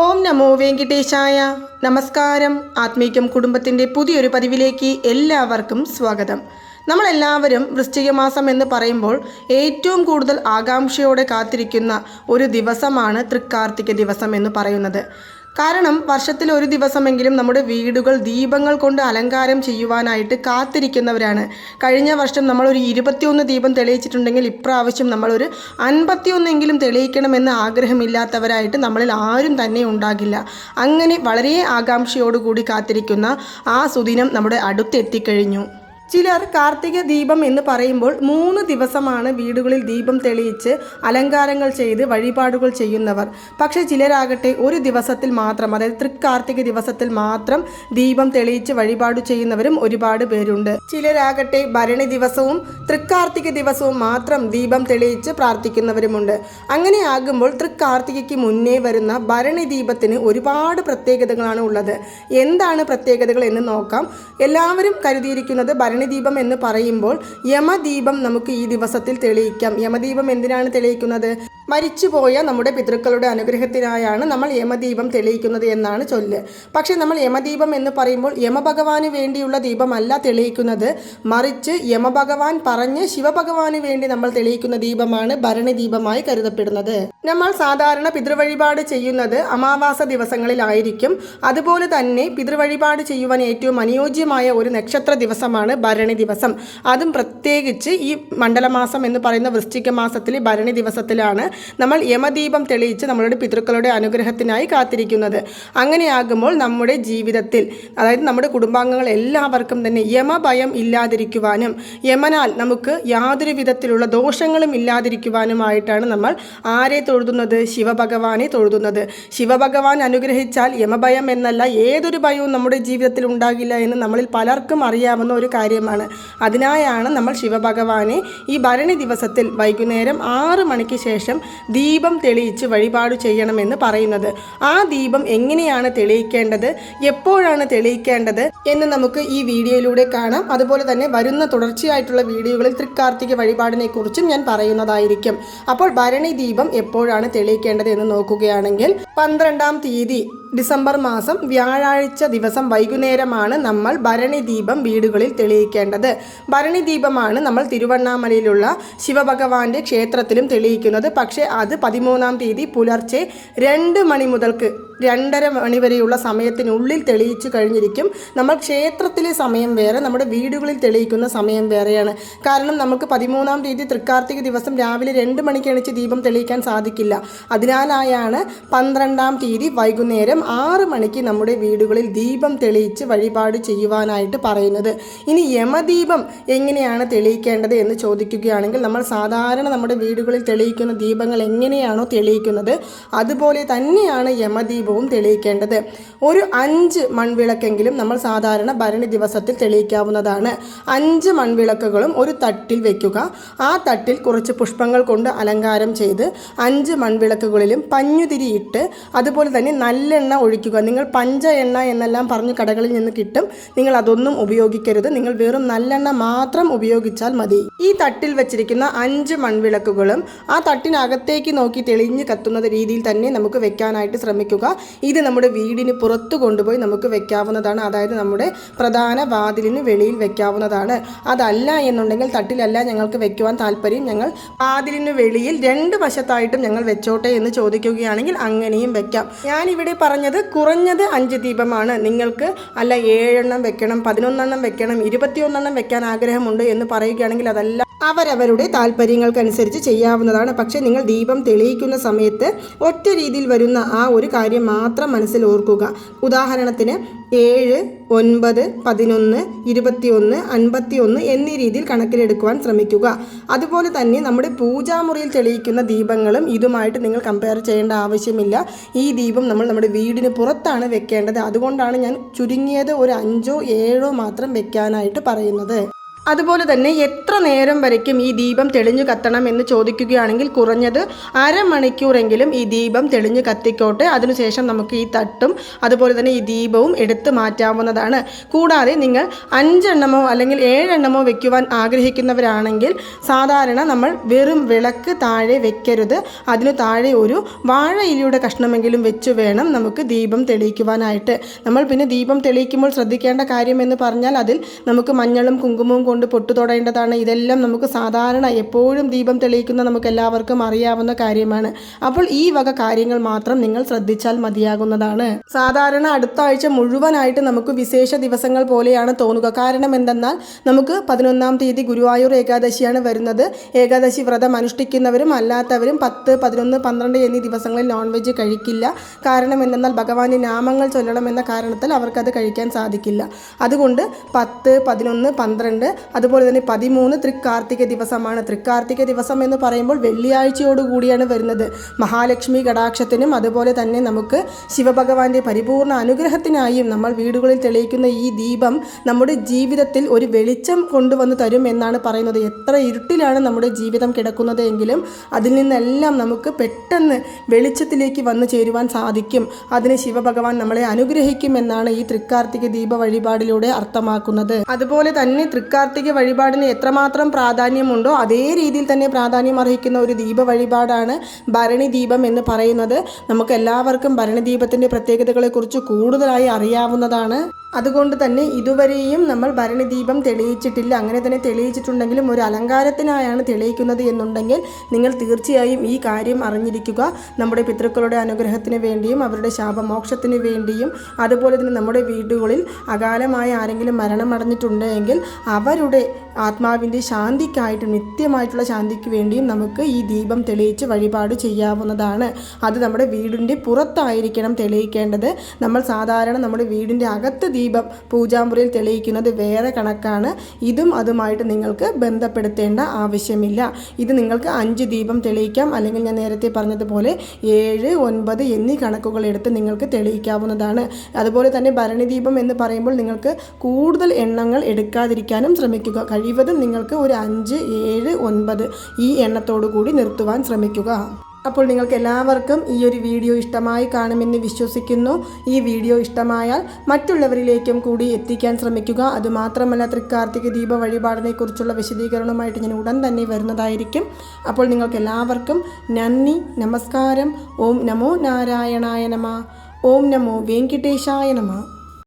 ഓം നമോ വെങ്കിട്ടേശായ. നമസ്കാരം. ആത്മീക്യം കുടുംബത്തിന്റെ പുതിയൊരു പതിവിലേക്ക് എല്ലാവർക്കും സ്വാഗതം. നമ്മളെല്ലാവരും വൃശ്ചിക മാസം എന്ന് പറയുമ്പോൾ ഏറ്റവും കൂടുതൽ ആകാംക്ഷയോടെ കാത്തിരിക്കുന്ന ഒരു ദിവസമാണ് തൃക്കാർത്തിക ദിവസം എന്ന് പറയുന്നത്. കാരണം വർഷത്തിൽ ഒരു ദിവസമെങ്കിലും നമ്മുടെ വീടുകൾ ദീപങ്ങൾ കൊണ്ട് അലങ്കാരം ചെയ്യുവാനായിട്ട് കാത്തിരിക്കുന്നവരാണ്. കഴിഞ്ഞ വർഷം നമ്മളൊരു ഇരുപത്തിയൊന്ന് ദീപം തെളിയിച്ചിട്ടുണ്ടെങ്കിൽ ഇപ്രാവശ്യം നമ്മളൊരു അൻപത്തിയൊന്നെങ്കിലും തെളിയിക്കണമെന്ന് ആഗ്രഹമില്ലാത്തവരായിട്ട് നമ്മളിൽ ആരും തന്നെ ഉണ്ടാകില്ല. അങ്ങനെ വളരെ ആകാംക്ഷയോടുകൂടി കാത്തിരിക്കുന്ന ആ സുദിനം നമ്മുടെ അടുത്തെത്തിക്കഴിഞ്ഞു. ചിലർ കാർത്തിക ദീപം എന്ന് പറയുമ്പോൾ മൂന്ന് ദിവസമാണ് വീടുകളിൽ ദീപം തെളിയിച്ച് അലങ്കാരങ്ങൾ ചെയ്ത് വഴിപാടുകൾ ചെയ്യുന്നവർ. പക്ഷേ ചിലരാകട്ടെ ഒരു ദിവസത്തിൽ മാത്രം അതായത് തൃക്കാർത്തിക ദിവസത്തിൽ മാത്രം ദീപം തെളിയിച്ച് വഴിപാട് ചെയ്യുന്നവരും ഒരുപാട് പേരുണ്ട്. ചിലരാകട്ടെ ഭരണി ദിവസവും തൃക്കാർത്തിക ദിവസവും മാത്രം ദീപം തെളിയിച്ച് പ്രാർത്ഥിക്കുന്നവരുമുണ്ട്. അങ്ങനെ ആകുമ്പോൾ തൃക്കാർത്തികയ്ക്ക് മുന്നേ വരുന്ന ഭരണി ദീപത്തിന് ഒരുപാട് പ്രത്യേകതകളാണ് ഉള്ളത്. എന്താണ് പ്രത്യേകതകൾ എന്ന് നോക്കാം. എല്ലാവരും കരുതിയിരിക്കുന്നത് ഭരണദീപം എന്ന് പറയുമ്പോൾ യമദീപം നമുക്ക് ഈ ദിവസത്തിൽ തെളിയിക്കാം. യമദീപം എന്തിനാണ് തെളിയിക്കുന്നത്? മരിച്ചുപോയ നമ്മുടെ പിതൃക്കളുടെ അനുഗ്രഹത്തിനായാണ് നമ്മൾ യമദീപം തെളിയിക്കുന്നത് എന്നാണ് ചൊല്ല്. പക്ഷേ നമ്മൾ യമദീപം എന്ന് പറയുമ്പോൾ യമഭഗവാന് വേണ്ടിയുള്ള ദീപമല്ല തെളിയിക്കുന്നത്. മറിച്ച് യമഭഗവാൻ പറഞ്ഞ് ശിവഭഗവാന് വേണ്ടി നമ്മൾ തെളിയിക്കുന്ന ദീപമാണ് ഭരണി ദീപമായി കരുതപ്പെടുന്നത്. നമ്മൾ സാധാരണ പിതൃവഴിപാട് ചെയ്യുന്നത് അമാവാസ ദിവസങ്ങളിലായിരിക്കും. അതുപോലെ തന്നെ പിതൃവഴിപാട് ചെയ്യുവാൻ ഏറ്റവും അനുയോജ്യമായ ഒരു നക്ഷത്ര ദിവസമാണ് ഭരണി ദിവസം. അതും പ്രത്യേകിച്ച് ഈ മണ്ഡലമാസം എന്ന് പറയുന്ന വൃശ്ചിക മാസത്തിലെ ഭരണി ദിവസത്തിലാണ് നമ്മൾ യമദീപം തെളിയിച്ച് നമ്മളുടെ പിതൃക്കളുടെ അനുഗ്രഹത്തിനായി കാത്തിരിക്കുന്നത്. അങ്ങനെയാകുമ്പോൾ നമ്മുടെ ജീവിതത്തിൽ അതായത് നമ്മുടെ കുടുംബാംഗങ്ങൾ എല്ലാവർക്കും തന്നെ യമഭയം ഇല്ലാതിരിക്കുവാനും യമനാൽ നമുക്ക് യാതൊരു വിധത്തിലുള്ള ദോഷങ്ങളും ഇല്ലാതിരിക്കുവാനുമായിട്ടാണ് നമ്മൾ ആരെ തൊഴുതുന്നത്? ശിവഭഗവാനെ തൊഴുതുന്നത്. ശിവഭഗവാൻ അനുഗ്രഹിച്ചാൽ യമഭയം എന്നല്ല ഏതൊരു ഭയവും നമ്മുടെ ജീവിതത്തിൽ ഉണ്ടാകില്ല എന്ന് നമ്മളിൽ പലർക്കും അറിയാവുന്ന ഒരു കാര്യമാണ്. അതിനായാണ് നമ്മൾ ശിവഭഗവാനെ ഈ ഭരണി ദിവസത്തിൽ വൈകുന്നേരം ആറ് മണിക്ക് ശേഷം ദീപം തെളിയിച്ച് വഴിപാട് ചെയ്യണമെന്ന് പറയുന്നത്. ആ ദീപം എങ്ങനെയാണ് തെളിയിക്കേണ്ടത്? എപ്പോഴാണ് തെളിയിക്കേണ്ടത്? എന്ന് നമുക്ക് ഈ വീഡിയോയിലൂടെ കാണാം. അതുപോലെ തന്നെ വരുന്ന തുടർച്ചയായിട്ടുള്ള വീഡിയോകളിൽ തൃക്കാർത്തിക വഴിപാടിനെ കുറിച്ചും ഞാൻ പറയുന്നതായിരിക്കും. അപ്പോൾ ഭരണി ദീപം എപ്പോഴാണ് തെളിയിക്കേണ്ടത് എന്ന് നോക്കുകയാണെങ്കിൽ പന്ത്രണ്ടാം തീയതി ഡിസംബർ മാസം വ്യാഴാഴ്ച ദിവസം വൈകുന്നേരമാണ് നമ്മൾ ഭരണി ദീപം വീടുകളിൽ തെളിയിക്കേണ്ടത്. ഭരണി ദീപമാണ് നമ്മൾ തിരുവണ്ണാമലയിലുള്ള ശിവഭഗവാന്റെ ക്ഷേത്രത്തിലും തെളിയിക്കുന്നത്. പക്ഷേ അത് പതിമൂന്നാം തീയതി പുലർച്ചെ രണ്ട് മണി മുതൽക്ക് രണ്ടര മണി വരെയുള്ള സമയത്തിനുള്ളിൽ തെളിയിച്ചു കഴിഞ്ഞിരിക്കും. നമ്മൾ ക്ഷേത്രത്തിലെ സമയം വേറെ നമ്മുടെ വീടുകളിൽ തെളിയിക്കുന്ന സമയം വേറെയാണ്. കാരണം നമുക്ക് പതിമൂന്നാം തീയതി തൃക്കാർത്തിക ദിവസം രാവിലെ രണ്ട് മണിക്ക് എണിച്ച് ദീപം തെളിയിക്കാൻ സാധിക്കില്ല. അതിനാലായാണ് പന്ത്രണ്ടാം തീയതി വൈകുന്നേരം ആറ് മണിക്ക് നമ്മുടെ വീടുകളിൽ ദീപം തെളിയിച്ച് വഴിപാട് ചെയ്യുവാനായിട്ട് പറയുന്നത്. ഇനി യമദീപം എങ്ങനെയാണ് തെളിയിക്കേണ്ടത് എന്ന് ചോദിക്കുകയാണെങ്കിൽ നമ്മൾ സാധാരണ നമ്മുടെ വീടുകളിൽ തെളിയിക്കുന്ന ദീപങ്ങൾ എങ്ങനെയാണോ തെളിയിക്കുന്നത് അതുപോലെ തന്നെയാണ് യമദീപവും തെളിയിക്കേണ്ടത്. ഒരു അഞ്ച് മൺവിളക്കെങ്കിലും നമ്മൾ സാധാരണ ഭരണി ദിവസത്തിൽ തെളിയിക്കാവുന്നതാണ്. അഞ്ച് മൺവിളക്കുകളും ഒരു തട്ടിൽ വയ്ക്കുക ആ തട്ടിൽ കുറച്ച് പുഷ്പങ്ങൾ കൊണ്ട് അലങ്കാരം ചെയ്ത് അഞ്ച് മൺവിളക്കുകളിലും പഞ്ഞുതിരിയിട്ട് അതുപോലെ തന്നെ നല്ലെണ്ണ ഒഴിക്കുക. നിങ്ങൾ പഞ്ച എണ്ണ എന്നെല്ലാം പറഞ്ഞ് കടകളിൽ നിന്ന് കിട്ടും. നിങ്ങൾ അതൊന്നും ഉപയോഗിക്കരുത്. നിങ്ങൾ വെറും നല്ലെണ്ണ മാത്രം ഉപയോഗിച്ചാൽ മതി. ഈ തട്ടിൽ വെച്ചിരിക്കുന്ന അഞ്ച് മൺവിളക്കുകളും ആ തട്ടിനകത്തേക്ക് നോക്കി തെളിഞ്ഞ് കത്തുന്ന രീതിയിൽ തന്നെ നമുക്ക് വെക്കാനായിട്ട് ശ്രമിക്കുക. ഇത് നമ്മുടെ വീടിന് പുറത്ത് കൊണ്ടുപോയി നമുക്ക് വെക്കാവുന്നതാണ്. അതായത് നമ്മുടെ പ്രധാന വാതിലിന് വെളിയിൽ വെക്കാവുന്നതാണ്. അതല്ല എന്നുണ്ടെങ്കിൽ തട്ടിലല്ല ഞങ്ങൾക്ക് വെക്കുവാൻ താല്പര്യം. ഞങ്ങൾ വാതിലിന് വെളിയിൽ രണ്ട് വശത്തായിട്ടും ഞങ്ങൾ വെച്ചോട്ടെ എന്ന് ചോദിക്കുകയാണെങ്കിൽ അങ്ങനെയും വെക്കാം. ഞാനിവിടെ പറഞ്ഞത് കുറഞ്ഞത് അഞ്ച് ദീപമാണ്. നിങ്ങൾക്ക് അല്ല ഏഴെണ്ണം വെക്കണം പതിനൊന്നെണ്ണം വെക്കണം ഇരുപത്തിയൊന്നെണ്ണം വെക്കാൻ ആഗ്രഹമുണ്ട് എന്ന് പറയുകയാണെങ്കിൽ അതല്ല അവരവരുടെ താല്പര്യങ്ങൾക്കനുസരിച്ച് ചെയ്യാവുന്നതാണ്. പക്ഷേ നിങ്ങൾ ദീപം തെളിയിക്കുന്ന സമയത്ത് ഒറ്റ രീതിയിൽ വരുന്ന ആ ഒരു കാര്യം മാത്രം മനസ്സിൽ ഓർക്കുക. ഉദാഹരണത്തിന് ഏഴ് ഒൻപത് പതിനൊന്ന് ഇരുപത്തിയൊന്ന് അൻപത്തിയൊന്ന് എന്നീ രീതിയിൽ കണക്കിലെടുക്കുവാൻ ശ്രമിക്കുക. അതുപോലെ തന്നെ നമ്മുടെ പൂജാമുറിയിൽ തെളിയിക്കുന്ന ദീപങ്ങളും ഇതുമായിട്ട് നിങ്ങൾ കമ്പയർ ചെയ്യേണ്ട ആവശ്യമില്ല. ഈ ദീപം നമ്മൾ നമ്മുടെ വീടിന് പുറത്താണ് വെക്കേണ്ടത്. അതുകൊണ്ടാണ് ഞാൻ ചുരുങ്ങിയത് ഒരു അഞ്ചോ ഏഴോ മാത്രം വെക്കാനായിട്ട് പറയുന്നത്. അതുപോലെ തന്നെ എത്ര നേരം വരയ്ക്കും ഈ ദീപം തെളിഞ്ഞു കത്തണം എന്ന് ചോദിക്കുകയാണെങ്കിൽ കുറഞ്ഞത് അരമണിക്കൂറെങ്കിലും ഈ ദീപം തെളിഞ്ഞു കത്തിക്കോട്ടെ. അതിനുശേഷം നമുക്ക് ഈ തട്ടും അതുപോലെ തന്നെ ഈ ദീപവും എടുത്ത് മാറ്റാവുന്നതാണ്. കൂടാതെ നിങ്ങൾ അഞ്ചെണ്ണമോ അല്ലെങ്കിൽ ഏഴെണ്ണമോ വെക്കുവാൻ ആഗ്രഹിക്കുന്നവരാണെങ്കിൽ സാധാരണ നമ്മൾ വെറും വിളക്ക് താഴെ വെക്കരുത്. അതിനു താഴെ ഒരു വാഴ ഇലയുടെ കഷ്ണമെങ്കിലും വെച്ച് വേണം നമുക്ക് ദീപം തെളിയിക്കുവാനായിട്ട്. നമ്മൾ പിന്നെ ദീപം തെളിയിക്കുമ്പോൾ ശ്രദ്ധിക്കേണ്ട കാര്യം എന്ന് പറഞ്ഞാൽ അതിൽ നമുക്ക് മഞ്ഞളും കുങ്കുമവും കൊണ്ട് പൊട്ടു തൊടേണ്ടതാണ്. ഇതെല്ലാം നമുക്ക് സാധാരണ എപ്പോഴും ദീപം തെളിയിക്കുന്ന നമുക്ക് എല്ലാവർക്കും അറിയാവുന്ന കാര്യമാണ്. അപ്പോൾ ഈ വക കാര്യങ്ങൾ മാത്രം നിങ്ങൾ ശ്രദ്ധിച്ചാൽ മതിയാകുന്നതാണ്. സാധാരണ അടുത്ത ആഴ്ച മുഴുവനായിട്ട് നമുക്ക് വിശേഷ ദിവസങ്ങൾ പോലെയാണ് തോന്നുക. കാരണം എന്തെന്നാൽ നമുക്ക് പതിനൊന്നാം തീയതി ഗുരുവായൂർ ഏകാദശിയാണ് വരുന്നത്. ഏകാദശി വ്രതം അനുഷ്ഠിക്കുന്നവരും അല്ലാത്തവരും പത്ത് പതിനൊന്ന് പന്ത്രണ്ട് എന്നീ ദിവസങ്ങളിൽ നോൺ വെജ് കഴിക്കില്ല. കാരണം എന്തെന്നാൽ ഭഗവാന്റെ നാമങ്ങൾ ചൊല്ലണമെന്ന കാരണത്താൽ അവർക്കത് കഴിക്കാൻ സാധിക്കില്ല. അതുകൊണ്ട് പത്ത് പതിനൊന്ന് പന്ത്രണ്ട് അതുപോലെ തന്നെ പതിമൂന്ന് തൃക്കാർത്തിക ദിവസമാണ്. തൃക്കാർത്തിക ദിവസം എന്ന് പറയുമ്പോൾ വെള്ളിയാഴ്ചയോട് കൂടിയാണ് വരുന്നത്. മഹാലക്ഷ്മി കടാക്ഷത്തിനും അതുപോലെ തന്നെ നമുക്ക് ശിവഭഗവാന്റെ പരിപൂർണ അനുഗ്രഹത്തിനായും നമ്മൾ വീടുകളിൽ തെളിയിക്കുന്ന ഈ ദീപം നമ്മുടെ ജീവിതത്തിൽ ഒരു വെളിച്ചം കൊണ്ടുവന്ന് തരും എന്നാണ് പറയുന്നത്. എത്ര ഇരുട്ടിലാണ് നമ്മുടെ ജീവിതം കിടക്കുന്നത് എങ്കിലും അതിൽ നിന്നെല്ലാം നമുക്ക് പെട്ടെന്ന് വെളിച്ചത്തിലേക്ക് വന്നു ചേരുവാൻ സാധിക്കും. അതിന് ശിവഭഗവാൻ നമ്മളെ അനുഗ്രഹിക്കും എന്നാണ് ഈ തൃക്കാർത്തിക ദീപ വഴിപാടിലൂടെ അർത്ഥമാക്കുന്നത്. അതുപോലെ തന്നെ തൃക്കാർത്തിക വഴിപാടിന് എത്രമാത്രം പ്രാധാന്യമുണ്ടോ അതേ രീതിയിൽ തന്നെ പ്രാധാന്യം അർഹിക്കുന്ന ഒരു ദീപ വഴിപാടാണ് ഭരണി ദീപം എന്ന് പറയുന്നത്. നമുക്ക് എല്ലാവർക്കും ഭരണി ദീപത്തിന്റെ പ്രത്യേകതകളെക്കുറിച്ച് കൂടുതലായി അറിയാവുന്നതാണ്. അതുകൊണ്ട് തന്നെ ഇതുവരെയും നമ്മൾ ഭരണി ദീപം തെളിയിച്ചിട്ടില്ല. അങ്ങനെ തന്നെ തെളിയിച്ചിട്ടുണ്ടെങ്കിലും ഒരു അലങ്കാരത്തിനായാണ് തെളിയിക്കുന്നത് എന്നുണ്ടെങ്കിൽ നിങ്ങൾ തീർച്ചയായും ഈ കാര്യം അറിഞ്ഞിരിക്കുക. നമ്മുടെ പിതൃക്കളുടെ അനുഗ്രഹത്തിന് വേണ്ടിയും അവരുടെ ശാപമോക്ഷത്തിന് വേണ്ടിയും അതുപോലെ തന്നെ നമ്മുടെ വീടുകളിൽ അകാലമായ ആരെങ്കിലും മരണമടഞ്ഞിട്ടുണ്ട് എങ്കിൽ അവരുടെ ആത്മാവിന്റെ ശാന്തിക്കായിട്ട് നിത്യമായിട്ടുള്ള ശാന്തിക്ക് വേണ്ടിയും നമുക്ക് ഈ ദീപം തെളിയിച്ച് വഴിപാട് ചെയ്യാവുന്നതാണ്. അത് നമ്മുടെ വീടിന്റെ പുറത്തായിരിക്കണം തെളിയിക്കേണ്ടത്. നമ്മൾ സാധാരണ നമ്മുടെ വീടിന്റെ അകത്ത് ദീപം പൂജാമുറിയിൽ തെളിയിക്കുന്നത് വേറെ കണക്കാണ്. ഇതും അതുമായിട്ട് നിങ്ങൾക്ക് ബന്ധപ്പെടുത്തേണ്ട ആവശ്യമില്ല. ഇത് നിങ്ങൾക്ക് അഞ്ച് ദീപം തെളിയിക്കാം. അല്ലെങ്കിൽ ഞാൻ നേരത്തെ പറഞ്ഞതുപോലെ ഏഴ് ഒൻപത് എന്നീ കണക്കുകൾ എടുത്ത് നിങ്ങൾക്ക് തെളിയിക്കാവുന്നതാണ്. അതുപോലെ തന്നെ ഭരണി ദീപം എന്ന് പറയുമ്പോൾ നിങ്ങൾക്ക് കൂടുതൽ എണ്ണങ്ങൾ എടുക്കാതിരിക്കാനും ശ്രമിക്കുക. കഴിവതും നിങ്ങൾക്ക് ഒരു അഞ്ച് ഏഴ് ഒൻപത് ഈ എണ്ണത്തോടു കൂടി നിർത്തുവാൻ ശ്രമിക്കുക. അപ്പോൾ നിങ്ങൾക്ക് എല്ലാവർക്കും ഈ ഒരു വീഡിയോ ഇഷ്ടമായി കാണുമെന്ന് വിശ്വസിക്കുന്നു. ഈ വീഡിയോ ഇഷ്ടമായാൽ മറ്റുള്ളവരിലേക്കും കൂടി എത്തിക്കാൻ ശ്രമിക്കുക. അതുമാത്രമല്ല തൃക്കാർത്തിക ദീപ വഴിപാടിനെക്കുറിച്ചുള്ള വിശദീകരണവുമായിട്ട് ഞാൻ ഉടൻ തന്നെ വരുന്നതായിരിക്കും. അപ്പോൾ നിങ്ങൾക്ക് എല്ലാവർക്കും നന്ദി നമസ്കാരം. ഓം നമോ നാരായണായ നമ. ഓം നമോ വെങ്കിട്ടേശായ നമ.